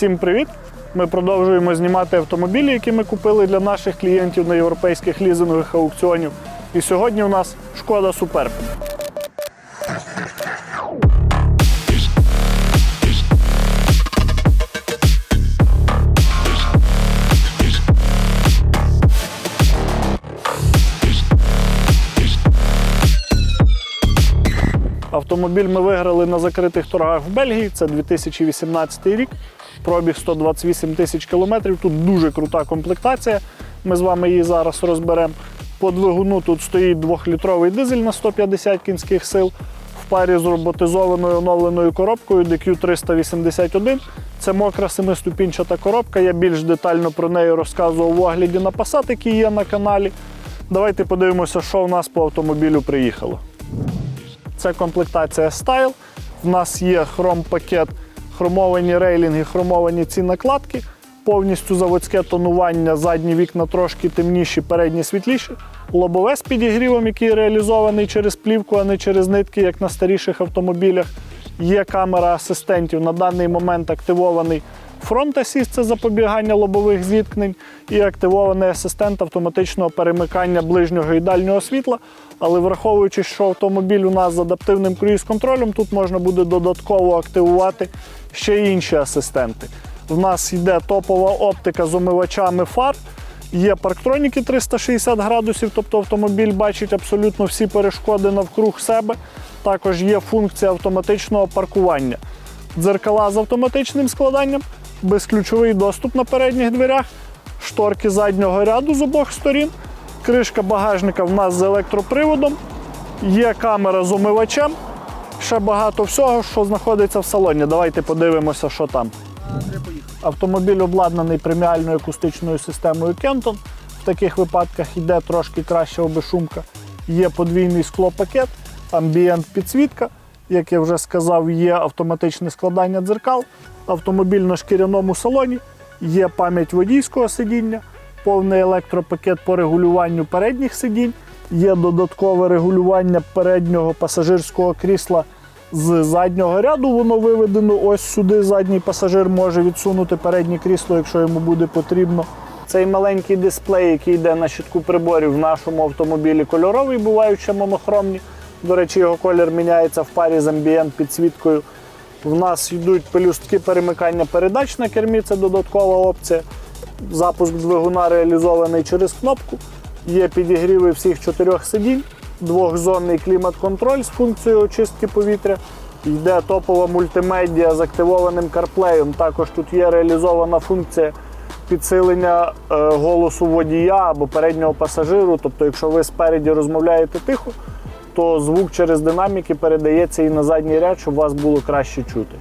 Всім привіт! Ми продовжуємо знімати автомобілі, які ми купили для наших клієнтів на європейських лізингових аукціонів. І сьогодні у нас шкода Суперб. Автомобіль ми виграли на закритих торгах в Бельгії. Це 2018 рік. Пробіг 128 тисяч кілометрів. Тут дуже крута комплектація. Ми з вами її зараз розберемо. По двигуну тут стоїть 2-літровий дизель на 150 кінських сил. В парі з роботизованою оновленою коробкою DQ381. Це мокра семиступінчата коробка. Я більш детально про неї розказував в огляді на Passat, який є на каналі. Давайте подивимося, що в нас по автомобілю приїхало. Це комплектація Style. В нас є хром-пакет, хромовані рейлінги, хромовані ці накладки, повністю заводське тонування, задні вікна трошки темніші, передні світліші. Лобове з підігрівом, який реалізований через плівку, а не через нитки, як на старіших автомобілях. Є камера асистентів. На даний момент активований фронт асіст це запобігання лобових зіткнень, і активований асистент автоматичного перемикання ближнього і дальнього світла. Але враховуючи, що автомобіль у нас з адаптивним круїз-контролем, тут можна буде додатково активувати ще інші асистенти. В нас йде топова оптика з омивачами фар. Є парктроніки 360 градусів, тобто автомобіль бачить абсолютно всі перешкоди навкруг себе. Також є функція автоматичного паркування. Дзеркала з автоматичним складанням, безключовий доступ на передніх дверях, шторки заднього ряду з обох сторін, кришка багажника в нас з електроприводом, є камера з омивачем, ще багато всього, що знаходиться в салоні. Давайте подивимося, що там. Автомобіль обладнаний преміальною акустичною системою Kenton. В таких випадках йде трошки краща обешумка. Є подвійний склопакет, амбієнт підсвітка. Як я вже сказав, є автоматичне складання дзеркал, автомобіль на шкіряному салоні, є пам'ять водійського сидіння, повний електропакет по регулюванню передніх сидінь, є додаткове регулювання переднього пасажирського крісла з заднього ряду. Воно виведено ось сюди. Задній пасажир може відсунути переднє крісло, якщо йому буде потрібно. Цей маленький дисплей, який йде на щитку приборів в нашому автомобілі кольоровий, бувають ще монохромні. До речі, його колір міняється в парі з амбієнт підсвіткою. В нас йдуть пелюстки перемикання передач на кермі, це додаткова опція. Запуск двигуна реалізований через кнопку. Є підігріви всіх чотирьох сидінь, двохзонний клімат-контроль з функцією очистки повітря. Йде топова мультимедіа з активованим CarPlay. Також тут є реалізована функція підсилення е, голосу водія або переднього пасажиру. Тобто, якщо ви спереді розмовляєте тихо, то звук через динаміки передається і на задній ряд, щоб вас було краще чути.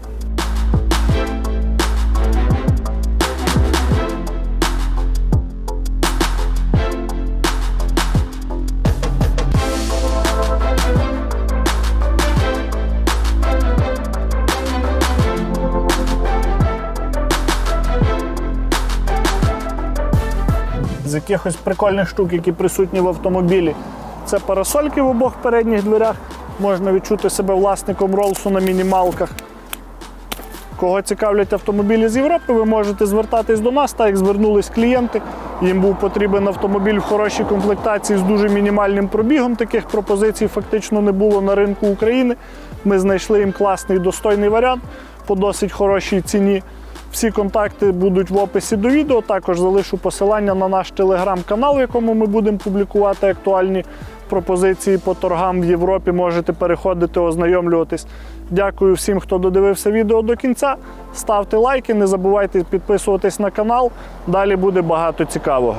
з якихось прикольних штук, які присутні в автомобілі. Це парасольки в обох передніх дверях. Можна відчути себе власником ролсу на мінімалках. Кого цікавлять автомобілі з Європи, ви можете звертатись до нас, так як звернулись клієнти. Їм був потрібен автомобіль в хорошій комплектації з дуже мінімальним пробігом. Таких пропозицій фактично не було на ринку України. Ми знайшли їм класний достойний варіант по досить хорошій ціні. Всі контакти будуть в описі до відео. Також залишу посилання на наш телеграм-канал, в якому ми будемо публікувати актуальні пропозиції по торгам в Європі. Можете переходити, ознайомлюватись. Дякую всім, хто додивився відео до кінця. Ставте лайки, не забувайте підписуватись на канал. Далі буде багато цікавого.